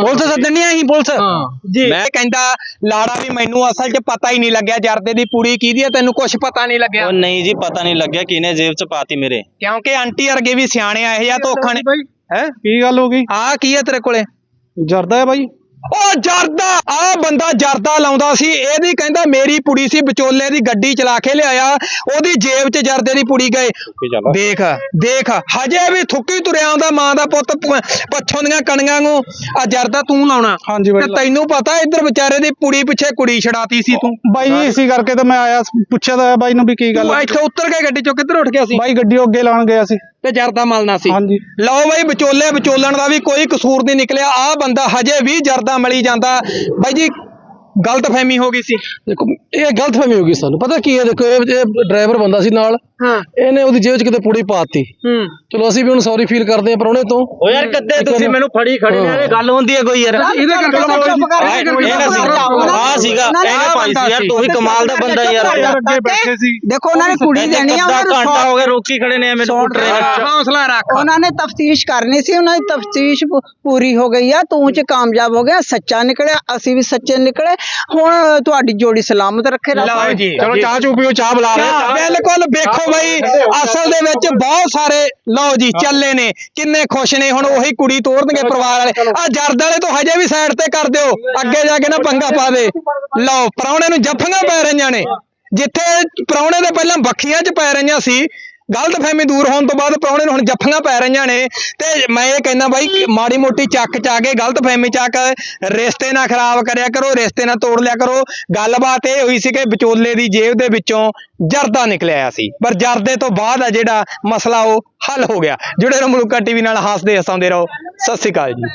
ਪੁਲਿਸ ਸੱਦਣੀ ਆ ਅਸੀਂ ਪੁਲਿਸ।
ਹਾਂ
ਜੀ। ਮੈਂ ਕਹਿੰਦਾ ਲਾੜਾ ਵੀ ਮੈਨੂੰ ਅਸਲ 'ਚ ਪਤਾ ਹੀ ਨਹੀਂ ਲੱਗਿਆ ਜਰਦੇ ਦੀ ਪੁੜੀ ਕਿਹਦੀ ਆ ਤੈਨੂੰ ਕੁਝ ਪਤਾ ਨਹੀਂ ਲੱਗਿਆ।
ਉਹ ਨਹੀਂ ਜੀ ਪਤਾ ਨਹੀਂ ਲੱਗਿਆ ਕਿਹਨੇ ਜੇਬ ਚ ਪਾਤੀ ਮੇਰੇ।
ਕਿਉਂਕਿ ਆਂਟੀ ਵਰਗੇ ਵੀ ਸਿਆਣੇ ਆ ਇਹ ਜਾਂ ਧੋਖਾ ਨੇ ਹੈ
ਕੀ ਗੱਲ ਹੋ ਗਈ?
ਆ ਕੀ ਹੈ ਤੇਰੇ ਕੋਲੇ?
ਜਰਦਾ ਹੈ ਬਾਈ?
ਉਹ ਜਰਦਾ! ਆ ਬੰਦਾ ਜਰਦਾ ਲਾਉਂਦਾ ਸੀ ਇਹਦੀ ਕਹਿੰਦਾ ਮੇਰੀ ਪੁੜੀ ਸੀ ਵਿਚੋਲੇ ਦੀ ਗੱਡੀ ਚਲਾ ਕੇ ਲਿਆਇਆ ਉਹਦੀ ਜੇਬ 'ਚ ਜਰਦੇ ਦੀ ਪੁੜੀ ਗਏ। ਦੇਖ ਦੇਖ ਹਜੇ ਵੀ ਥੁੱਕੀ ਤੁਰਿਆ ਆਉਂਦਾ ਮਾਂ ਦਾ ਪੁੱਤ ਪੱਛੋਂ ਦੀਆਂ ਕਣੀਆਂ ਨੂੰ ਆ ਜਰਦਾ ਤੂੰ ਲਾਉਣਾ।
ਹਾਂਜੀ
ਤੇ ਤੈਨੂੰ ਪਤਾ ਇੱਧਰ ਵਿਚਾਰੇ ਦੀ ਪੁੜੀ ਪਿੱਛੇ ਕੁੜੀ ਛਡਾਤੀ ਸੀ ਤੂੰ?
ਬਾਈ ਜੀ ਇਸੀ ਕਰਕੇ ਤਾਂ ਮੈਂ ਆਇਆ ਪੁੱਛਿਆ ਤਾਂ ਬਾਈ ਨੂੰ ਵੀ ਕੀ ਗੱਲ।
ਇੱਥੇ ਉੱਤਰ ਕੇ ਗੱਡੀ ਚੋਂ ਕਿੱਧਰ ਉੱਠ ਗਿਆ ਸੀ?
ਬਾਈ ਗੱਡੀ ਉਹ ਅੱਗੇ ਲਾਉਣ ਗਿਆ ਸੀ।
ਤੇ ਜਰਦਾ ਮਲਣਾ ਸੀ।
ਹਾਂਜੀ।
ਲਓ ਬਾਈ ਵਿਚੋਲੇ ਵਿਚੋਲਣ ਦਾ ਵੀ ਕੋਈ ਕਸੂਰ ਨਹੀਂ ਨਿਕਲਿਆ। ਆ ਬੰਦਾ ਹਜੇ ਵੀ ਜਰਦਾ ਮਲੀ ਜਾਂਦਾ। ਬਾਈ ਜੀ ਗਲਤ ਫਹਿਮੀ ਹੋ ਗਈ ਸੀ।
ਦੇਖੋ ਇਹ ਗਲਤਫਹਿਮੀ ਹੋ ਗਈ ਸਾਨੂੰ। ਪਤਾ ਕੀ ਹੈ? ਦੇਖੋ ਇਹ ਡਰਾਈਵਰ ਬੰਦਾ ਸੀ ਨਾਲ।
ਹਾਂ।
ਇਹਨੇ ਉਹਦੀ ਜੇਬ 'ਚ ਕਿਤੇ ਪੂੜੀ ਪਾਤੀ
ਹੂੰ।
ਚਲੋ ਅਸੀਂ ਵੀ ਹੁਣ ਸੌਰੀ ਫੀਲ ਕਰਦੇ ਹਾਂ ਪਰੌਣੇ ਤੋਂ।
ਓ ਯਾਰ ਕੱਦੇ ਤੁਸੀਂ ਮੈਨੂੰ ਫੜੀ ਖੜੇ ਨੇ ਇਹ ਗੱਲ ਹੁੰਦੀ ਹੈ ਕੋਈ ਯਾਰ।
ਇਹਦੇ ਕਰਕੇ
ਇਹ ਆ ਸੀਗਾ ਇਹਨੇ ਪਾਈ ਸੀ ਯਾਰ ਤੂੰ ਵੀ ਕਮਾਲ ਦਾ ਬੰਦਾ ਯਾਰ।
ਬੈਠੇ ਸੀ।
ਦੇਖੋ ਉਹਨਾਂ ਨੇ ਕੁੜੀ ਦੇਣੀ ਆ ਉਹਨਾਂ ਨੂੰ
ਘੰਟਾ ਹੋ ਗਿਆ ਰੋਕੀ ਖੜੇ ਨੇ ਮੈਨੂੰ ਕੁੱਟ ਰਹੇ
ਹੌਸਲਾ ਰੱਖ।
ਉਹਨਾਂ ਨੇ ਤਫਤੀਸ਼ ਕਰਨੀ ਸੀ ਉਹਨਾਂ ਦੀ ਤਫਤੀਸ਼ ਪੂਰੀ ਹੋ ਗਈ ਆ। ਤੂੰ ਚ ਕਾਮਯਾਬ ਹੋ ਗਿਆ ਸੱਚਾ ਨਿਕਲਿਆ ਅਸੀਂ ਵੀ ਸੱਚੇ ਨਿਕਲੇ। ਹੁਣ ਤੁਹਾਡੀ ਜੋੜੀ ਸਲਾਮਤ ਰੱਖੇ ਰੱਬ
ਲਓ ਜੀ।
ਚਲੋ ਚਾਹ ਚੂ ਪੀਓ ਚਾਹ ਬੁਲਾ ਰਹੇ
ਬਿਲਕੁਲ ਵੇਖੋ ਬਈ ਅਸਲ ਦੇ ਵਿੱਚ ਬਹੁਤ ਸਾਰੇ ਲਓ ਜੀ ਚੱਲੇ ਨੇ। ਕਿੰਨੇ ਖੁਸ਼ ਨੇ ਹੁਣ ਉਹੀ ਕੁੜੀ ਤੋਰਨਗੇ ਪਰਿਵਾਰ ਵਾਲੇ। ਆ ਜਰਦ ਵਾਲੇ ਤੋਂ ਹਜੇ ਵੀ ਸਾਈਡ ਤੇ ਕਰ ਦਿਓ। ਅੱਗੇ ਜਾ ਕੇ ਨਾ ਪੰਗਾ ਪਾ ਦੇ। ਲਓ ਪ੍ਰਾਹੁਣੇ ਨੂੰ ਜੱਫੀਆਂ ਪੈ ਰਹੀਆਂ ਨੇ। ਜਿੱਥੇ ਪ੍ਰਾਹੁਣੇ ਦੇ ਪਹਿਲਾਂ ਬੱਖੀਆਂ 'ਚ ਪੈ ਰਹੀਆਂ ਸੀ ਗਲਤਫਹਿਮੀ ਦੂਰ ਹੋਣ ਤੋਂ ਬਾਅਦ ਪ੍ਰਾਹੁਣੇ ਨੂੰ ਹੁਣ ਜੱਫੀਆਂ ਪੈ ਰਹੀਆਂ ਨੇ ਤੇ ਮੈਂ ਇਹ ਕਹਿੰਦਾ ਬਾਈ ਮਾੜੀ ਮੋਟੀ ਚੱਕ ਚ ਆ ਕੇ ਗਲਤਫਹਿਮੀ ਚੱਕ ਰਿਸ਼ਤੇ ਨਾ ਖਰਾਬ ਕਰਿਆ ਕਰੋ, ਰਿਸ਼ਤੇ ਨਾ ਤੋੜ ਲਿਆ ਕਰੋ। ਗੱਲਬਾਤ ਇਹ ਹੋਈ ਸੀ ਕਿ ਵਿਚੋਲੇ ਦੀ ਜੇਬ ਦੇ ਵਿੱਚੋਂ ਜਰਦਾ ਨਿਕਲਿਆ ਸੀ। ਪਰ ਜਰਦੇ ਤੋਂ ਬਾਅਦ ਆ ਜਿਹੜਾ ਮਸਲਾ ਉਹ ਹੱਲ ਹੋ ਗਿਆ। ਜੁੜੇ ਰਹੋ ਮਲੂਕਾ ਟੀਵੀ ਨਾਲ, ਹੱਸਦੇ ਹਸਾਉਂਦੇ ਰਹੋ। ਸਤਿ ਸ਼੍ਰੀ ਅਕਾਲ ਜੀ।